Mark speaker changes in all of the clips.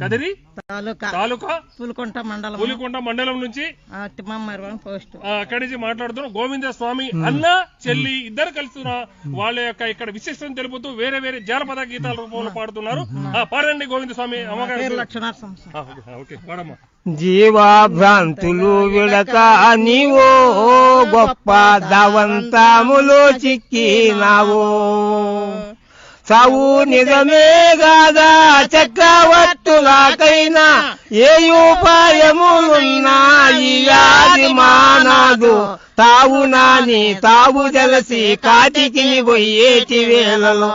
Speaker 1: కదిరి?
Speaker 2: తాలూకా.
Speaker 1: తాలూకా?
Speaker 2: పులికొంట మండలం.
Speaker 1: పులికొండ మండలం నుంచి?
Speaker 2: పోస్ట్.
Speaker 1: ఆ, అక్కడి నుంచి మాట్లాడుతున్నాం. గోవింద స్వామి అన్న చెల్లి ఇద్దరు కలుస్తున్న వాళ్ళ యొక్క ఇక్కడ విశిష్టం తెలుపుతూ వేరే వేరే జానపద గీతాల రూపంలో పాడుతున్నారు. ఆ, పాడండి గోవింద స్వామి అమ్మగారు
Speaker 3: జీవాభ్రాంతులు విడక నీవో గొప్ప దవంతములో చిక్కినావో. సావు నిజమే గాదా చక్రవర్తులకైనా ఏ ఉపాయములున్నా ఈ వ్యాధి మానాదు తావు నాని తావు జలసి కాటికి పోయేటి వేళలో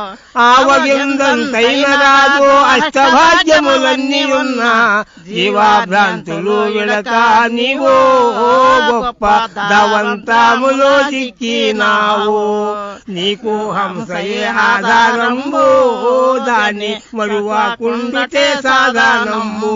Speaker 3: ఆవగిందంతైన రాదు అష్టభాగ్యములన్నీ ఉన్నా జీవాభ్రాంతులు విడక నీవో గొప్ప దవంతములో చిక్కినావు. నీకు హంసయే ఆధారంబు దాన్ని మరువాకుండుటే సాధారణంబు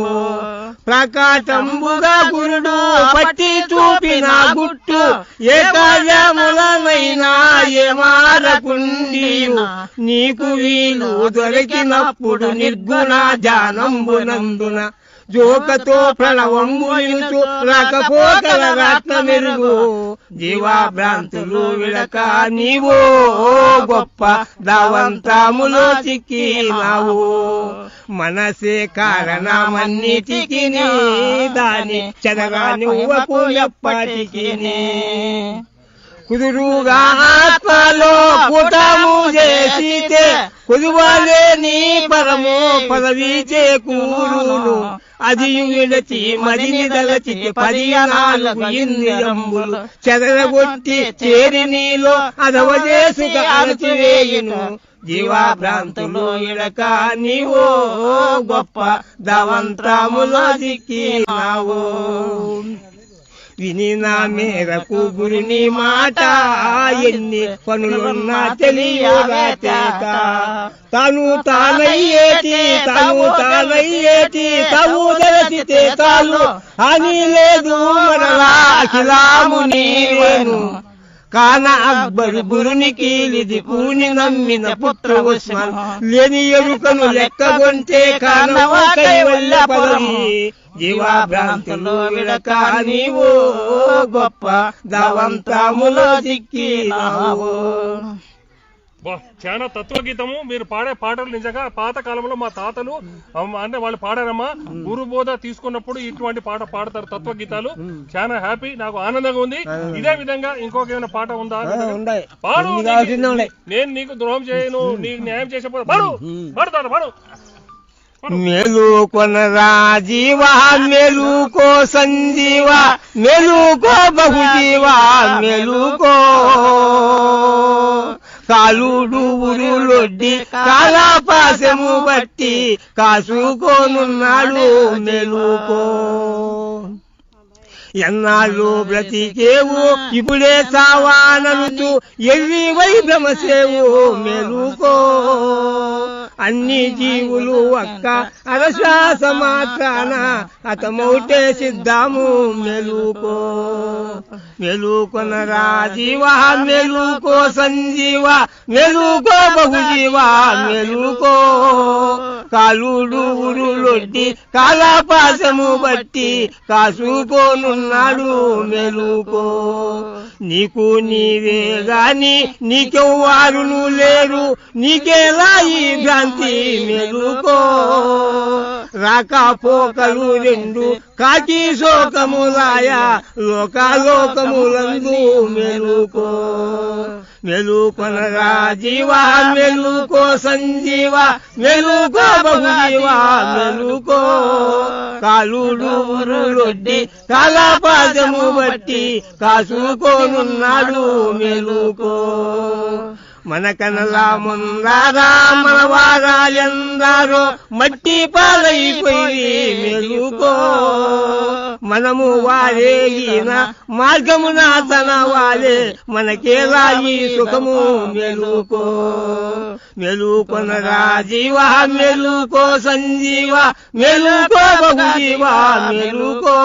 Speaker 3: ప్రకాశంబుగా గురుడు పట్టి చూపిన గుట్టు ఏ కార్యములనైనా ఏ మారకుండియు నీకు వీలు దొరికినప్పుడు నిర్గుణ జానంబునందున జోకతో ప్రణవంబులించు రాకపోకల రత్న మెరుగు. జీవాభ్రాంతులు విడక నీవో గొప్ప దావంతములో చిక్కినావు. మనసే కారణమన్నిటికి దాని చెదగానివ్వకు ఎప్పటికి కుదురుగా ఆత్మలో కుటము చేసితే కుదువలే నీ పరము పదవి చేకూరును. అది విడచి మదిని దలచి పది నాలుగు ఇంద్రియంబులు చెదరగొట్టి చేరి నీలో అదవజేసుక అరచివేయును జీవాభ్రాంతులు ఇడక నీవో గొప్ప దవంత్రములో దిక్కినావు విని నా మేరకు గురుని మాట ఎన్ని పనులున్నా తెలియక తను తానయ్యేటి తను తానయ్యేటి దరచితే తాను అని లేదు నీవేను. కాన అక్బరు గురునికి ఇది పూని నమ్మిన పుత్ర ఉస్మాన్ లేని ఎరుకను లెక్కగొంటే కానవ కైవల్య పదవి. జీవాభ్రాంతులు విడక నీవు గొప్ప దవంతములో దిక్కినావు
Speaker 1: చాలా తత్వగీతము. మీరు పాడే పాటలు నిజంగా పాత కాలంలో మా తాతలు అంటే వాళ్ళు పాడారమ్మా. గురు బోధ తీసుకున్నప్పుడు ఇటువంటి పాట పాడతారు తత్వగీతాలు. చాలా హ్యాపీ నాకు ఆనందంగా ఉంది. ఇదే విధంగా ఇంకొక ఏమైనా పాట ఉందా? పాడు. నేను నీకు ద్రోహం చేయను నీకు న్యాయం చేసే పాడు. పాడుతాను పాడు
Speaker 3: మెలుకొనరా జీవా మెలుకో సంజీవా మెలుకో బహుజీవా మెలుకో. కాలుడు ఉరులొడ్డి కాలాపాసము బట్టి కాసుకోనున్నాడు మెలుకో. ఎన్నాళ్ళు బ్రతికేవు ఇప్పుడే సావానలుతూ ఎల్లి వై భ్రమసేవు మెలుకో. అన్ని జీవులు ఒక్క అరశ్వాస మాత్రాన అతమౌటే సిద్ధాము. మెలుకో. మెలుకొనరా జీవా. మెలుకో సంజీవ. మెలుకో బహుజీవా. మెలుకో. కాలుడు ఉరులొడ్డి కాలాపాసము బట్టి కాసుకోనున్నాడు. మెలుకో. నీకు నీవే గాని నీకెవ్వారును లేరు. నీకేలా ఈ భ్రాంతి మెలుకో రాకపోకలు రెండు కాకి శోకములాయ లోకాలోకములందు మెలుకో. మెలుకొనరా జీవా మెలుకో సంజీవ మెలుకో బహుజీవా మెలుకో. కాలుడు ఉరులొడ్డి కాలాపాదము బట్టి కాసుకోనున్నాడు మెలుకో. మన కనలా ముందారా మన వారాలెందారో మట్టి పాలైపోయి మనము వారేగిన మార్గమున తన వారే. మనకేలా ఈ సుఖము మెలుకో. మెలుకొనరా జీవా మెలుకో సంజీవ మెలుకో బహుజీవ మెలుకో.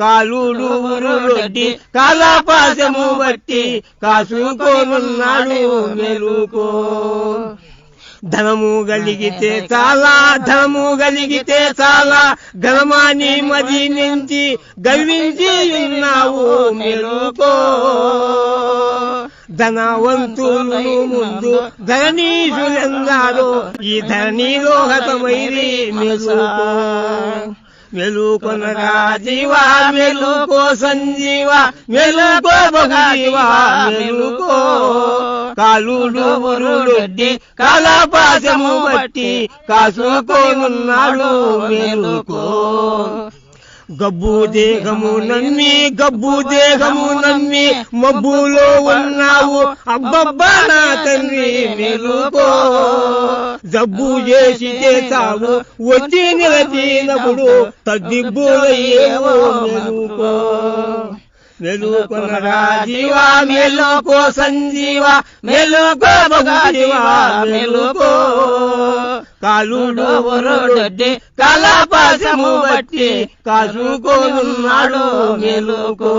Speaker 3: కాలుడు ఉరులొడ్డి కాలాపాసము బట్టి కాసుకోనున్నాడు మెలుకో. ధనము కలిగితే చాలా ధనము కలిగితే చాలా. ఘనమాని మది నుంచి గర్వించి ఉన్నావు మెలుకో. ధనవంతులు ముందు ధరణీసులెందారో ఈ ధరణిలో హతమైరి మెలుకో. మెలుకొనరా జీవా మెలుకో సంజీవ మెలుకో బహుజీవా మెలుకో. కాలుడు బురుడొడ్డి కాలపాశము బట్టి కాసుకోనున్నాడు మేలుకో గబ్బు దేహము నమ్మి గబ్బు దేహము నమ్మి మబ్బులో ఉన్నావు అబ్బబ్బా నా తండ్రి మెలుకో జబ్బు చేసి చావు వచ్చి నిలచినప్పుడు తగ్గిబ్బులయ్యేవో మెలుకో మెలుకొనరా జీవా మెలుకో సంజీవ మెలుకో బగుజీవా మెలుకో. కాలుడు వరుడొడ్డి కలపాసము బట్టి కాసుకోనున్నాడు మెలుకో.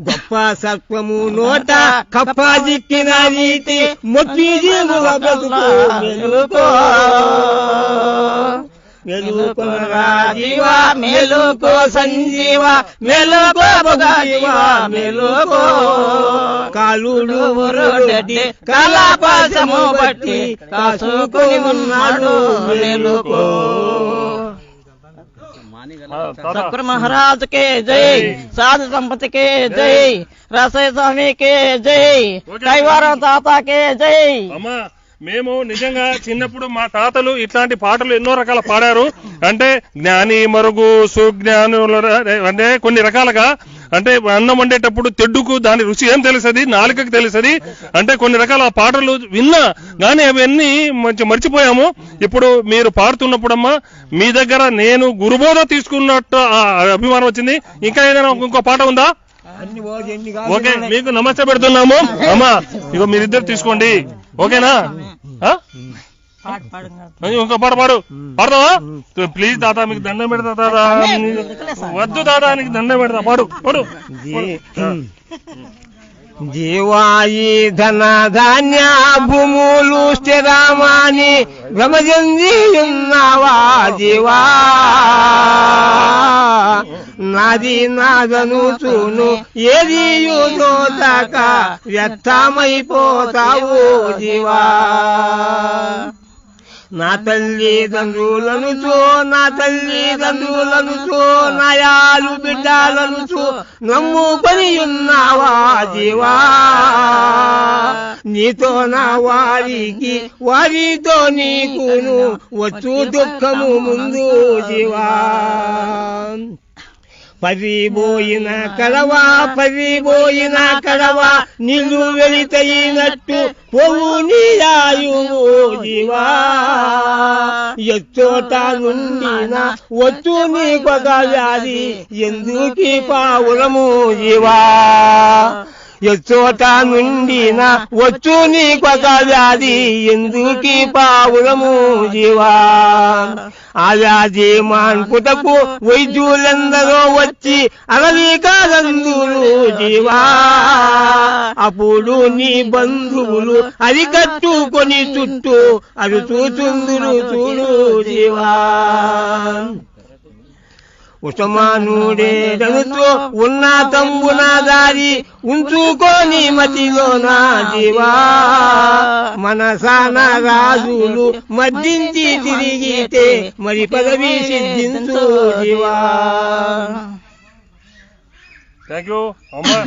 Speaker 3: గొప్ప సత్వము నోట కప్ప జిక్కిన రీతి మొత్తి జీవుల బతుకు మెలుకో. మెలుకొనరా జీవా మెలుకో సంజీవ మెలుకో బొగాజీవా మెలుకో కాలుడు వరుడటి కళాపాసము బట్టి కాసుకొని ఉన్నాడు మెలుకో
Speaker 1: ఆ, తాత
Speaker 2: సత్పుర మహారాజ్ కే జై సాధు సంపత్తి కే జై రసయ స్వామి కే జై కైవారం తాత కే జై
Speaker 1: అమ్మా మేము నిజంగా చిన్నప్పుడు మా తాతలు ఇట్లాంటి పాటలు ఎన్నో రకాల పాడారు. అంటే జ్ఞాని మరుగు సుజ్ఞానుల అంటే కొన్ని రకాలుగా అంటే అన్నం వండేటప్పుడు తెడ్డుకు దాని రుచి ఏం తెలుసది? నాలుకకి తెలుసది? అంటే కొన్ని రకాల పాటలు విన్నా కానీ అవన్నీ మంచి మర్చిపోయాము. ఇప్పుడు మీరు పాడుతున్నప్పుడమ్మా మీ దగ్గర నేను గురుబోధ తీసుకున్నట్టు ఆ అభిమానం వచ్చింది. ఇంకా ఏదైనా ఇంకో పాట ఉందా? ఓకే మీకు నమస్తే పెడుతున్నాము. అమ్మా ఇగో మీరిద్దరు తీసుకోండి. ఓకేనా? ఇంకో పాట పాడు పాడతావా ప్లీజ్ తాత మీకు దండం పెడతా తాత వద్దు తాత నీకు దండం పెడతా. పాడు పాడు.
Speaker 3: జీవాయి ధన ధాన్య భూములు స్థిరమాని భ్రమజంది ఉన్నావా జీవా? నాది నాదను చూను ఏది యూదోదాక వ్యర్థమైపోతావు జీవా. నా తల్లిదండ్రులను చో నా తల్లిదండ్రులను చో నయాలు బిడ్డలను చో పని ఉన్నావా జీవా. నీతో నా వారికి వారితో నీకును వచ్చు దుఃఖము ముందు జీవా. పరిబోయిన కడవా పరిబోయిన కడవా నీళ్ళు వెళితయినట్టు పోవు నీయాయువు జీవా ఎచ్చోట నుండిన వచ్చు నీకొక వ్యాధి ఎందుకీ పావులము జీవా ఎచ్చోట నుండిన వచ్చు నీకొక వ్యాధి ఎందుకీ పావులము జీవా? ఆ వ్యాధి మాన్పుటకు వైద్యులందరూ వచ్చి అలవికారందులు జీవా? అప్పుడు నీ బంధువులు అరికట్టుకొని చుట్టూ అవి చూచుందులు చూడు జీవా. ఉసమానుడే రనుతో ఉన్న తంబున దారి ఉంచుకొని మతిలో నా జీవా. మనసాన రాజులు మద్దించి తిరిగితే మరి పదవి సిద్ధించు జీవా.
Speaker 1: థ్యాంక్ యూ అమ్మా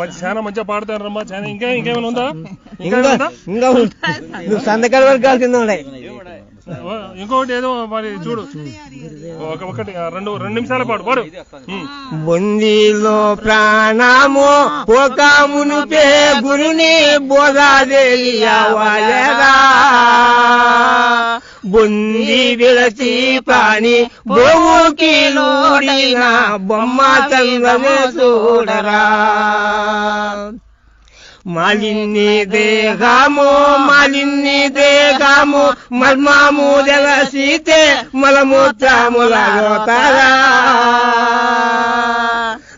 Speaker 1: మంచి చాలా మంచిగా పాడుతారమ్మా. చాలా ఇంకా ఇంకేమైనా ఉందా? ఇంకా
Speaker 3: ఇంకా
Speaker 1: ఉందా.
Speaker 3: నువ్వు సందకాల వరకు కాల్సిందే
Speaker 1: ఇంకొకటి ఏదో మరి చూడు. ఒక ఒకటి రెండు రెండు నిమిషాల పాడు. పాడు.
Speaker 3: బొందిలో ప్రాణము ఒక మునుపే గురుని బోధాదేయవలరా బొంది విడచి ప్రాణి బోవుకి లోడిన బొమ్మ చంద్రమే చూడరా. మాలిన్ని దేహము మాలిన్ని దేహము మర్మము జలసీతే మలమూత్రముల గోతరా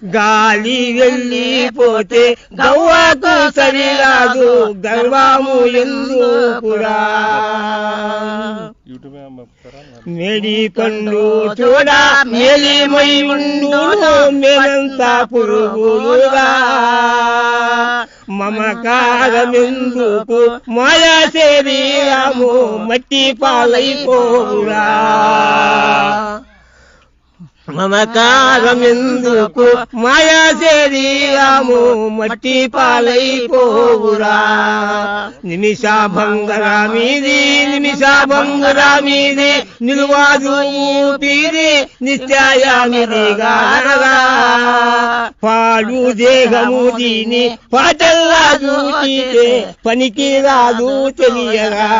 Speaker 3: గా గాలి వెళ్ళిపోతే గవ్వకు సరిరాదు గర్వము ఎందుకురా
Speaker 1: యూట్యూబ్ ఏం చెప్తారా?
Speaker 3: మేడి పండు చూడ మేలిమై ఉండు మేలంత పురుగులుగా మమకారమెందుకు మాయా శరీరము మట్టి పాలైపోవురా మమకారమెందుకు మాయా శరీరము మట్టి పాలైపోవురా. నిమిష భంగరా మీది నిమిష మీది నిలువాదు ఊపిరి నిత్యాయామిదిగా పాడు దేహము దీని పాటల్లాదు చూచితే పనికి రాదు తెలియరా.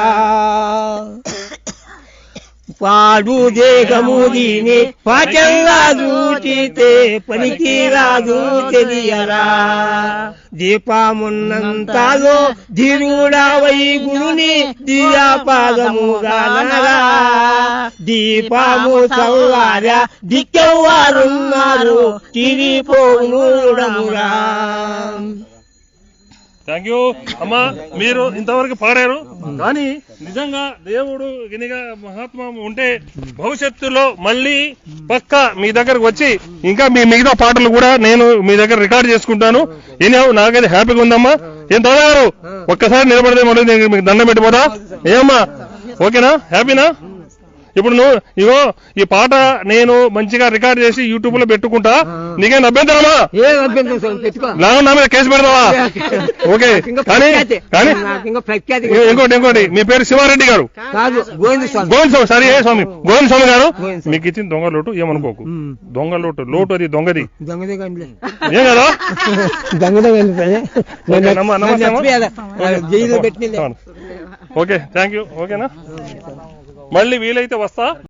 Speaker 3: పాడు దేహము దీని పాటల్లా చూచితే పనికి రాదు తెలియరా. దీపమున్నంతలో ధీరుడవై గురుని దియాపాదముగానరా దీపము చల్లారా దిక్కెవ్వారున్నారు తిరిపోనుడమురా
Speaker 1: థ్యాంక్ యూ అమ్మా మీరు ఇంతవరకు పాడారు. కానీ నిజంగా దేవుడు గినిగా మహాత్మ ఉంటే భవిష్యత్తులో మళ్ళీ పక్క మీ దగ్గరకు వచ్చి ఇంకా మీ మిగతా పాటలు కూడా నేను మీ దగ్గర రికార్డ్ చేసుకుంటాను. ఏమో నాకైతే హ్యాపీగా ఉందమ్మా. ఏం తోదారు ఒక్కసారి నిలబడితే మళ్ళీ నేను మీకు దండం పెట్టిపోతా ఏమమ్మా? ఓకేనా? హ్యాపీనా? ఇప్పుడు నువ్వు ఇగో ఈ పాట నేను మంచిగా రికార్డ్ చేసి యూట్యూబ్లో పెట్టుకుంటా. నీకేం అభ్యంతరమా? నా మీద కేసు పెడతావా? ఓకే. కానీ కానీ ఇంకోటి ఇంకోటి. మీ పేరు శివారెడ్డి గారు.
Speaker 3: గోవింద స్వామి.
Speaker 1: సరే ఏ స్వామి? గోవింద స్వామి గారు. మీకు ఇచ్చిన దొంగ లోటు ఏమనుకోకు. దొంగ లోటు లోటు అది దొంగది ఏం కదా?
Speaker 3: దొంగదే
Speaker 1: ఓకే థ్యాంక్ యూ ఓకేనా? మళ్ళీ వీలైతే వస్తా.